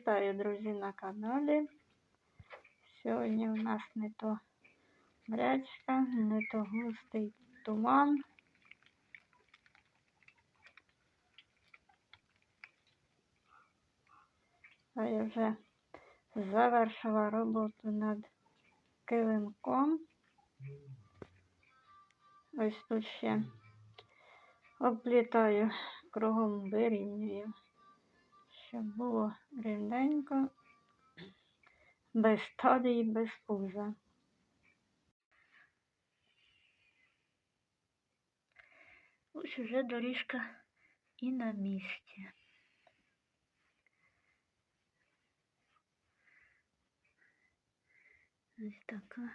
Вітаю, друзі, на каналі. Сьогодні у нас не то мрячка, не то густий туман. А я вже завершила роботу над килимком. Ось тут ще обплітаю кругом вирівнюю щоб було рівненько, без стадії, без пуза. Ось уже доріжка і на місці. Ось така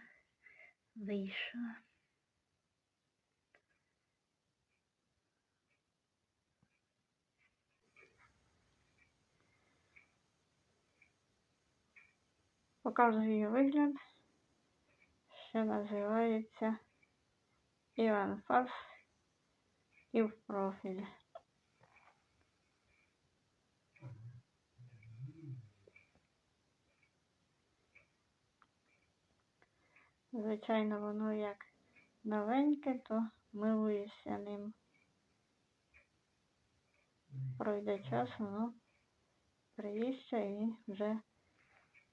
вийшла. Показую її вигляд, що називається Іван Фас і в профіль. Звичайно, воно як новеньке, то милуюся ним. Пройде час, воно приїжджа і вже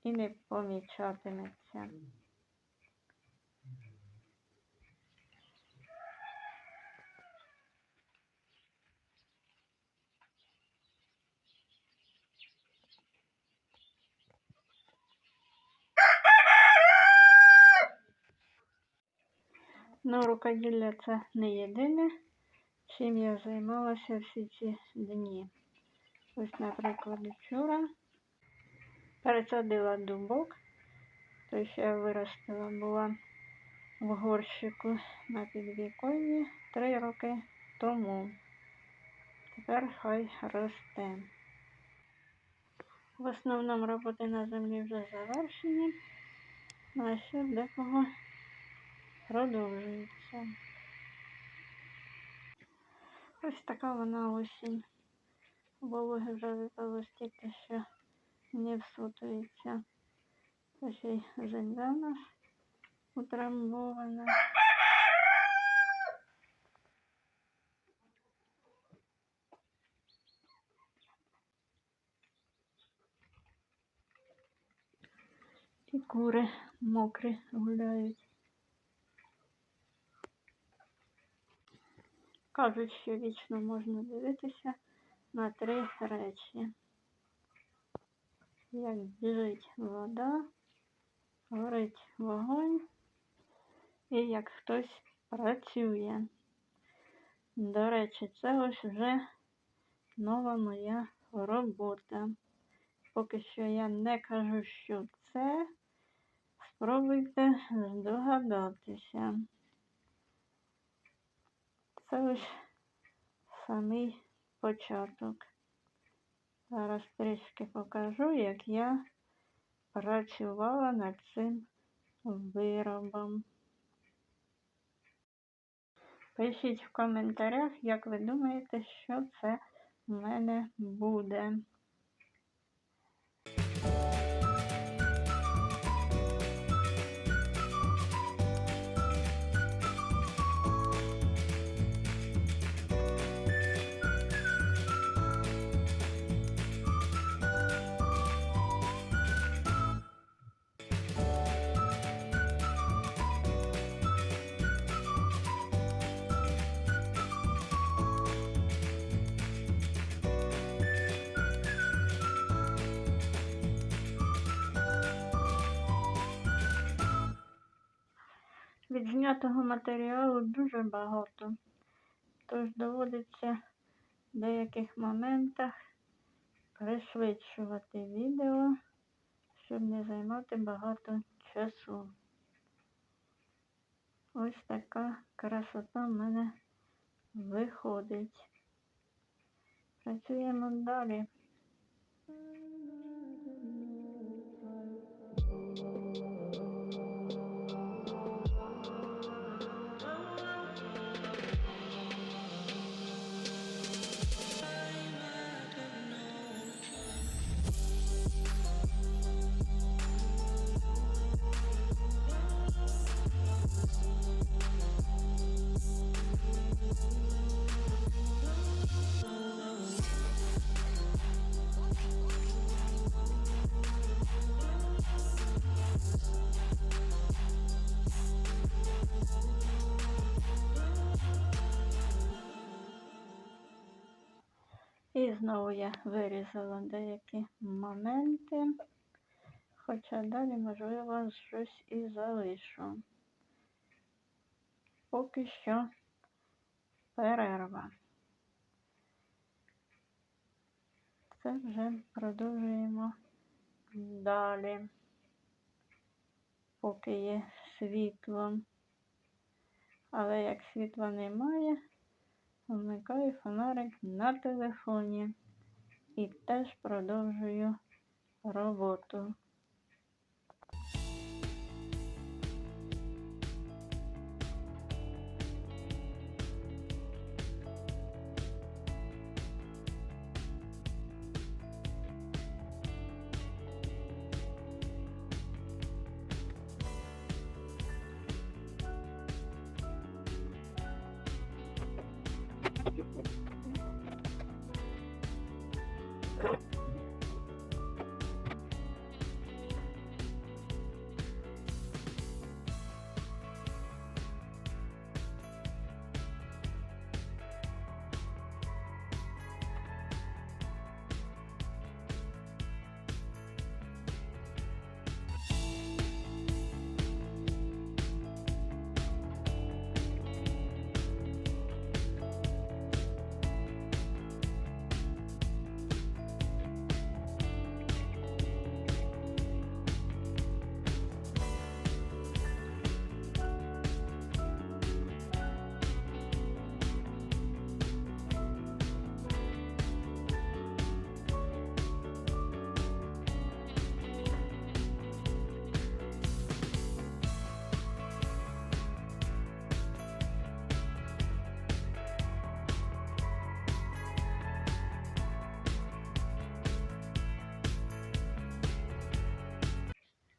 і не помічатиметься. Ну, рукоділля це не єдине, чим я займалася всі ці дні. Ось, наприклад, вчора пересадила дубок, той що я виростила була в горщику на підвіконні три роки тому. Тепер хай росте. В основному роботи на землі вже завершені, а ще декого продовжується. Ось така вона осінь. Вологи вже випало стільки, що не всутується. Це ще й земля нас утрамбована. І кури мокрі гуляють. Кажуть, що вічно можна дивитися на три речі як біжить вода, горить вогонь і як хтось працює. До речі, це ось вже нова моя робота. Поки що я не кажу, що це. Спробуйте здогадатися. Це ось самий початок. Зараз трішки покажу, як я працювала над цим виробом. Пишіть в коментарях, як ви думаєте, що це в мене буде. Відзнятого матеріалу дуже багато, тож доводиться в деяких моментах пришвидшувати відео, щоб не займати багато часу. Ось така красота в мене виходить. Працюємо далі. Знову я вирізала деякі моменти, хоча далі, можливо, щось і залишу. Поки що перерва. Це вже продовжуємо далі, поки є світло. Але як світла немає, вмикаю фонарик на телефоні і теж продовжую роботу.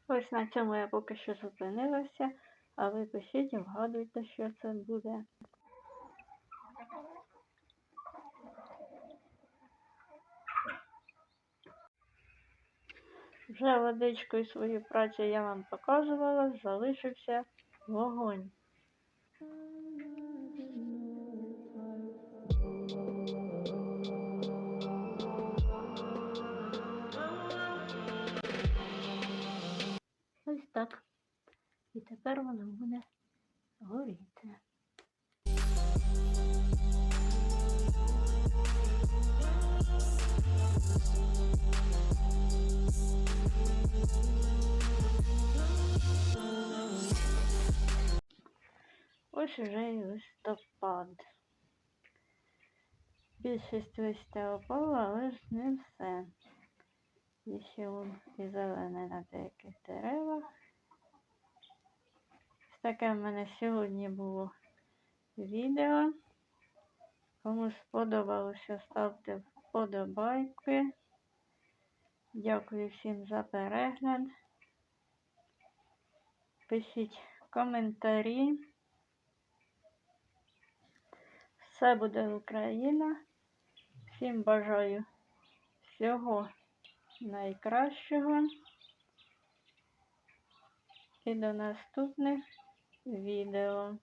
Ось на цьому я поки що зупинилася, а ви пишіть вгадуйте, що це буде. Вже водичкою свою працю я вам показувала, залишився вогонь. І тепер воно буде горіти. Ось уже і листопад. Більшість листя опала, але ж не все. Є ще і зелене на деяких деревах. Таке в мене сьогодні було відео. Кому сподобалося, ставте вподобайки. Дякую всім за перегляд. Пишіть коментарі. Все буде Україна. Всім бажаю всього найкращого. І до наступних відео.